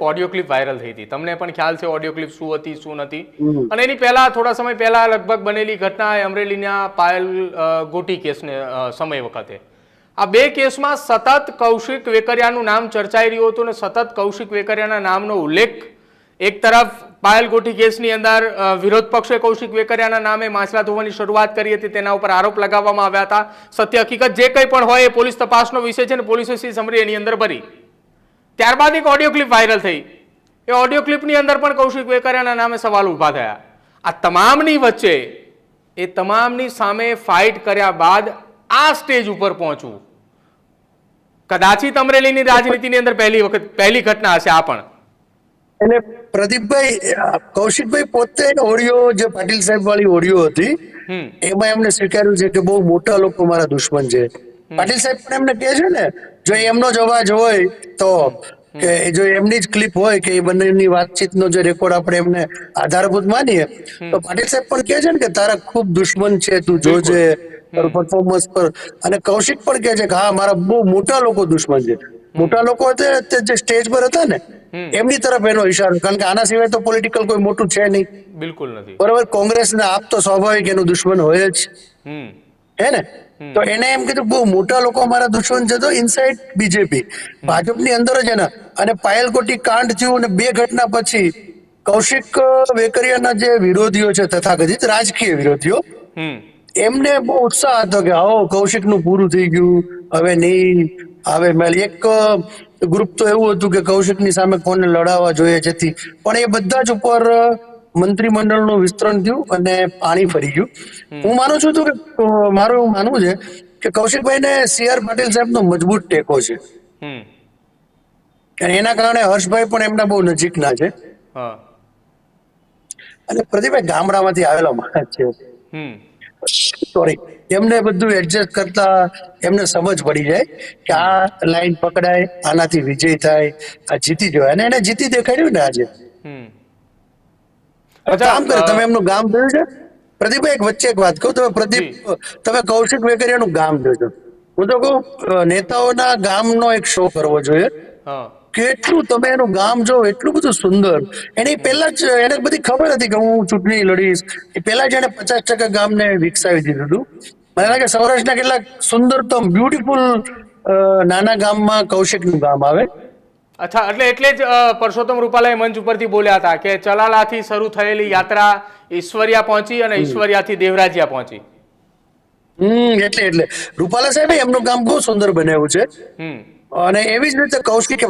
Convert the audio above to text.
Audio clip viral થઈ હતી. તમને પણ ખ્યાલ છે ઓડિયો ક્લિપ શું હતી શું નથી? અને એની પહેલા થોડા સમય પહેલા લગભગ બનેલી ઘટના અમરેલીના પાયલ ગોટી કેસને સમય વખતે. આ બે કેસમાં સતત કૌશિક વેકરિયાનું નામ ચર્ચાઈ રહ્યું હતું અને સતત કૌશિક વેકરિયાના નામનો ઉલ્લેખ એક તરફ પાયલ ગોટી કેસની અંદર વિરોધ પક્ષે કૌશિક વેકરિયાના નામે માછલા ધોવાની શરૂઆત કરી હતી તેના ઉપર આરોપ લગાવવામાં આવ્યા હતા. સત્ય હકીકત જે કંઈ પણ હોય એ પોલીસ તપાસનો વિષય છે ને પોલીસે સી સમરી એની અંદર ભરી. ત્યારબાદ એક ઓડિયો ક્લિપ વાયરલ થઈ. એ ઓડિયો ક્લિપની અંદર પણ કૌશિક વેકરિયાના નામે સવાલ ઊભા થયા. આ તમામની વચ્ચે એ તમામની સામે ફાઇટ કર્યા બાદ આ સ્ટેજ ઉપર પહોંચવું. કદાચિત અમરેલીની રાજનીતિની અંદર પહેલી વખત પહેલી ઘટના હશે આ પણ. એટલે પ્રદીપભાઈ કૌશિકભાઈ પોતે ઓડિયો જે પાટીલ સાહેબ વાળી ઓડિયો હતી એમાં એમને સ્વીકાર્યું છે કે બહુ મોટા લોકો મારા દુશ્મન છે. પાટીલ સાહેબ પણ એમને કહે છે ને જો એમનો જ અવાજ હોય તો કે જો એમની જ ક્લિપ હોય કે એ બંનેની વાતચીતનો જે રેકોર્ડ આપણે એમને આધારભૂત માનીએ તો પાટીલ સાહેબ પણ કહે છે ને કે તારા ખૂબ દુશ્મન છે તું જોજે પરફોર્મન્સ પર. અને કૌશિક પણ કહે છે કે હા મારા બહુ મોટા લોકો દુશ્મન છે. મોટા લોકો હતા જે સ્ટેજ પર હતા ને એમની તરફ એનો ઈશારો કારણ કે આના સિવાય તો પોલિટિકલ કોઈ મોટું છે નહીં. બિલકુલ નથી. બરોબર કોંગ્રેસને આપ તો સ્વાભાવિક એનું દુશ્મન હોય જ. હે ને? તો એને એમ કીધું બહુ મોટા લોકો અમારા દુશ્મન છે તો ઇનસાઇડ બીજેપી ભાજપની અંદર જ એના. અને પાયલકોટી કાંડ થયું અને બે ઘટના પછી કૌશિક વેકરિયાના જે વિરોધીઓ છે તથાકથિત રાજકીય વિરોધીઓ એમને બહુ ઉત્સાહ હતો કે આવો કૌશિકનું પૂરું થઈ ગયું હવે નહીં હવે મેલ એક ગ્રુપ તો એવું હતું કે કૌશિકની સામે કોને લડાવવા જોઈએ જેથી. પણ એ બધા જ ઉપર મંત્રીમંડળનું વિસ્તરણ થયું અને પાણી ફરી ગયું. હું માનું છું તો કે મારું એવું માનવું છે કે કૌશિકભાઈને સી આર પાટીલ સાહેબનો મજબૂત ટેકો છે. એના કારણે હર્ષભાઈ પણ એમના બહુ નજીકના છે. અને પ્રદીપભાઈ ગામડામાંથી આવેલો માણસ છે. સોરી એમને બધું એડજસ્ટ કરતા એમને સમજ પડી જાય કે આ લાઈન પકડાય આનાથી વિજય થાય આ જીતી જવાય. અને એને જીતી દેખાડ્યું ને આજે. કામ કરે તમે એમનું ગામ જોયું છે? પ્રદીપભાઈ એક વચ્ચે એક વાત કહું તમે પ્રદીપ તમે કૌશિક વેકરિયાનું ગામ જોજો હું તો કહું નેતાઓના ગામનો એક શો કરવો જોઈએ. કેટલું તમે એનું ગામ જો એટલું બધું સુંદર. એની પહેલા જ એને બધી ખબર હતી કે હું ચૂંટણી લડીશ. એ પહેલા જ એને પચાસ ટકા ગામને વિકસાવી દીધું હતું. મને લાગે સૌરાષ્ટ્રના કેટલાક સુંદરતમ બ્યુટીફુલ નાના ગામમાં કૌશિકનું ગામ આવે. અચ્છા એટલે એટલે જ પરસોત્તમ રૂપાલાએ મંચ ઉપરથી બોલ્યા હતા કે ચલાલાથી શરૂ થયેલી યાત્રા ઈશ્વરિયા પહોંચી અને ઈશ્વરિયાથી દેવરાજિયા પહોંચી. હમ એટલે એટલે. રૂપાલા સાહેબ એમનું ગામ બહુ સુંદર બનાવ્યું છે. અને એવી જ રીતે કૌશિકે